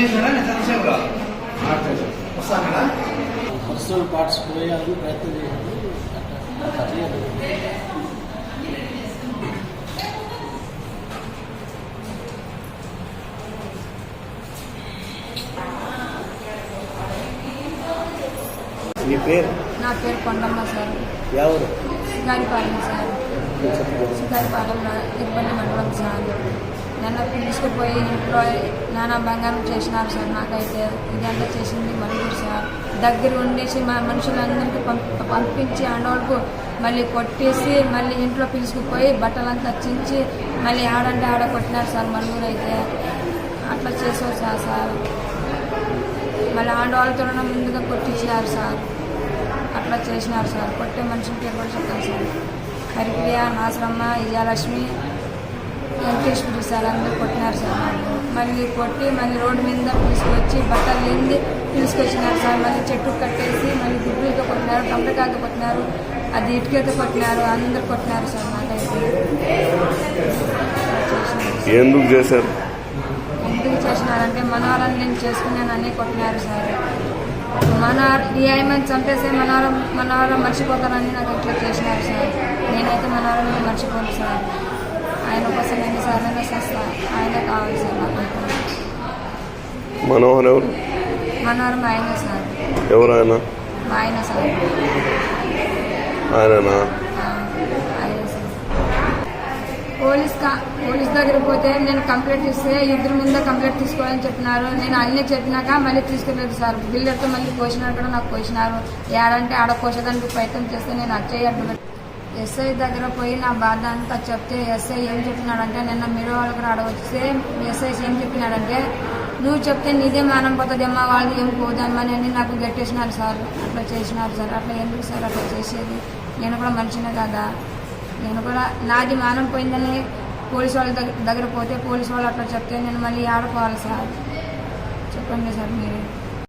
చేసినాడా నేను చంద్రశేఖర్ వస్తాను personal parts పోయాలని ప్రయత్నం చేయలేదు. మీ పేరు? నా పేరు కొండమ్మ సార్. ఎవరు? సుగారిపాలెం సార్. సుగారిపాలెంలో ఇబ్బంది మండలం సార్. నన్ను తీసుకుపోయి ఇంట్లో నానా బంగారం చేసినారు సార్ నాకైతే ఇదంతా చేసింది మళ్ళీ సార్. దగ్గర ఉండేసి మా మనుషులందరికీ పంపించి ఆడవాళ్ళకు మళ్ళీ కొట్టేసి మళ్ళీ ఇంట్లో పిలుచుకుపోయి బట్టలంతా చించి మళ్ళీ ఆడంటే ఆడ కొట్టినారు సార్ మల్లూరు అయితే అట్లా చేసారు సార్ సార్. మళ్ళీ ఆడవాళ్ళతో ముందుగా కొట్టించినారు సార్. అట్లా చేసినారు సార్. కొట్టే మనుషులకి ఎవరు చెప్పాలి సార్? హరిప్రియ నాసరమ్మ విజయలక్ష్మి వెంకటేశ్వరి సార్ అందరూ కొట్టినారు సార్. మళ్ళీ కొట్టి మళ్ళీ రోడ్డు మీద తీసుకొచ్చి బట్టలు నిండి తీసుకొచ్చినారు సార్. మళ్ళీ చెట్టు కట్టేసి మళ్ళీ గుడ్లతో కొట్టినారు టమటకాయతో కొట్టినారు అది ఇటుకతో కొట్టినారు అందరు కొట్టినారు సార్ నాకైతే ఎందుకు చేశారు? ఎందుకు చేసినారంటే మనవరాన్ని నేను చేసుకున్నానని కొట్టినారు సార్. మనవర ఈ ఆయమని చంపేస్తే మనవరం మనవరం మర్చిపోతారని నాకు ఇట్లా చేసినారు సార్. నేనైతే మనవరం మర్చిపోను సార్. ఆయన కోసం చేస్తా ఆయనే కావాలి సార్ మనోహర్ ఎవరు? ఆయనే సార్. ఎవరు ఆయన? మా ఆయన సార్. ఆయననా? పోలీస్ పోలీస్ దగ్గర పోతే నేను కంప్లైంట్ ఇస్తే ఇద్దరు ముందే కంప్లైంట్ తీసుకోవాలని చెప్పినారు. నేను అన్నీ చెప్పినాక మళ్ళీ తీసుకెళ్ళలేదు సార్. బిల్డర్తో మళ్ళీ కోసినారు కూడా నాకు కోసినారు ఏడంటే ఆడ కోసేదానికి ప్రయత్నం చేస్తే నేను అచ్చేయడ్డు ఎస్ఐ దగ్గర పోయి నా బాధ అంతా చెప్తే ఎస్ఐ ఏం చెప్పినాడంటే నిన్న మీరు వాళ్ళకి ఆడ వస్తే ఎస్ఐ ఏం చెప్పినాడంటే నువ్వు చెప్తే నీదే మానం పోతుందేమ్మా వాళ్ళది ఏం పోదమ్మా అని నాకు గట్టేసినారు సార్. అట్లా చేసినారు సార్. అట్లా ఎందుకు సార్ అట్లా చేసేది? నేను కూడా మనిషినే కదా? నేను కూడా నాది మానం పోయిందని పోలీసు వాళ్ళ దగ్గర పోతే పోలీసు వాళ్ళు అట్లా చెప్తే నేను మళ్ళీ ఆడుకోవాలి సార్. చెప్పండి సార్ మీరు.